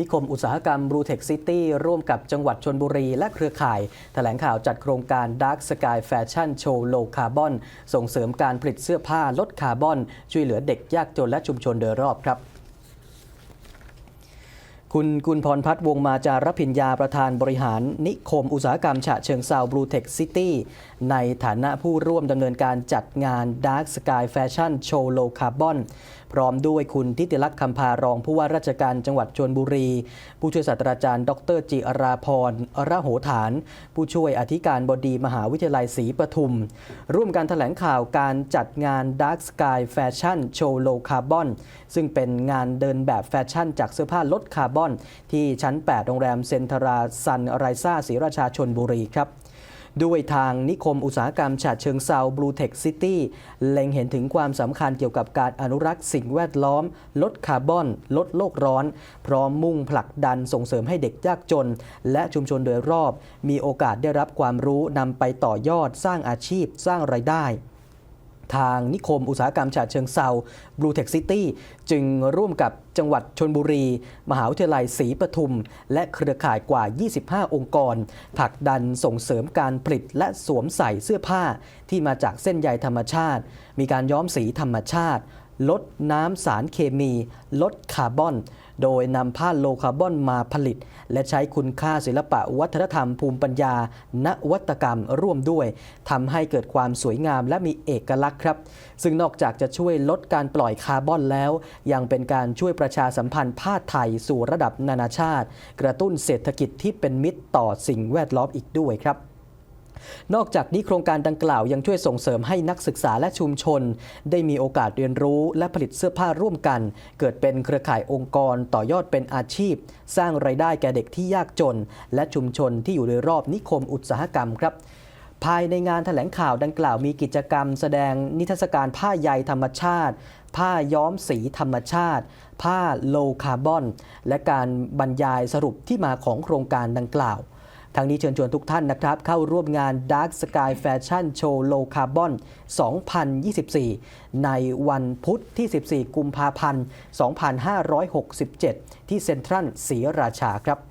นิคมอุตสาหกรรมบลูเทคซิตี้ร่วมกับจังหวัดชนบุรีและเครือข่าย แถลงข่าวจัดโครงการ Dark Sky Fashion Show Low Carbon ส่งเสริมการผลิตเสื้อผ้าลดคาร์บอน ช่วยเหลือเด็กยากจนและชุมชนโดยรอบครับคุณกุลพรพัฒน์วงมาจารพิญญาประธานบริหาร นิคมอุตสาหกรรมฉะเชิงเซาบลูเทคซิตี้ในฐานะผู้ร่วมดำเนินการจัดงาน Dark Sky Fashion Show Low Carbon พร้อมด้วยคุณทิติลักษณ์คำพารองผู้ว่าราชการจังหวัดชนบุรี ผู้ช่วยศาสตราจารย์ ดรจิราพรระโหฐาน ผู้ช่วยอธิการบดีมหาวิทยาลัยศรีปทุม ร่วมการแถลงข่าวการจัดงาน Dark Sky Fashion Show Low Carbon ซึ่งเป็นงานเดินแบบแฟชั่น จากเสื้อผ้าลดคาร์บอน ที่ชั้น 8 โรงแรมเซนทราซันไรซ่าศรีราชาชนบุรีครับ ด้วยทางนิคมอุตสาหกรรมฉะเชิงเซาบลูเทคซิตี้เล็งเห็นถึงความสำคัญเกี่ยวกับการอนุรักษ์สิ่งแวดล้อม ลดคาร์บอน ลดโลกร้อน พร้อมมุ่งผลักดันส่งเสริมให้เด็กยากจน และชุมชนโดยรอบ มีโอกาสได้รับความรู้นำไปต่อยอดสร้างอาชีพสร้างไรายได้ ทางนิคมอุตสาหกรรมฉะเชิงเซาบลูเทคซิตี้จึงร่วมกับจังหวัดชนบุรี มหาวิทยาลัยศรีปทุม และเครือข่ายกว่า 25 องค์กรผลักดันส่งเสริมการผลิตและสวมใส่เสื้อผ้าที่มาจากเส้นใยธรรมชาติ มีการย้อมสีธรรมชาติ ลดน้ำสารเคมี ลดคาร์บอน โดยนำผ้าโลคาร์บอนมาผลิต และใช้คุณค่าศิลปะวัฒนธรรมภูมิปัญญา นวัตกรรมร่วมด้วยทำให้เกิดความสวยงามและมีเอกลักษณ์ครับ ซึ่งนอกจากจะช่วยลดการปล่อยคาร์บอนแล้ว ยังเป็นการช่วยประชาสัมพันธ์ผ้าไทยสู่ระดับนานาชาติ กระตุ้นเศรษฐกิจที่เป็นมิตรต่อสิ่งแวดล้อมอีกด้วยครับ นอกจากนี้โครงการดังกล่าวยังช่วยส่งเสริมให้นักศึกษาและชุมชน ได้มีโอกาสเรียนรู้และผลิตเสื้อผ้าร่วมกัน เกิดเป็นเครือข่ายองค์กรต่อยอดเป็นอาชีพ สร้างไรายได้แก่เด็กที่ยากจน และชุมชนที่อยู่โดยรอบนิคมอุตสาหกรรมครับภายในงานแถลงข่าวดังกล่าวมีกิจกรรม แสดงนิทรรศการผ้าใยธรรมชาติ ผ้าย้อมสีธรรมชาติ ผ้าโลคาร์บอน และการบรรยายสรุปที่มาของโครงการดังกล่าว ทางนี้เชิญชวนทุกท่านนะครับ เข้าร่วมงาน Dark Sky Fashion Show Low Carbon 2024 ในวันพุธที่ 14 กุมภาพันธ์ 2567 ที่เซ็นทรัลศรีราชาครับ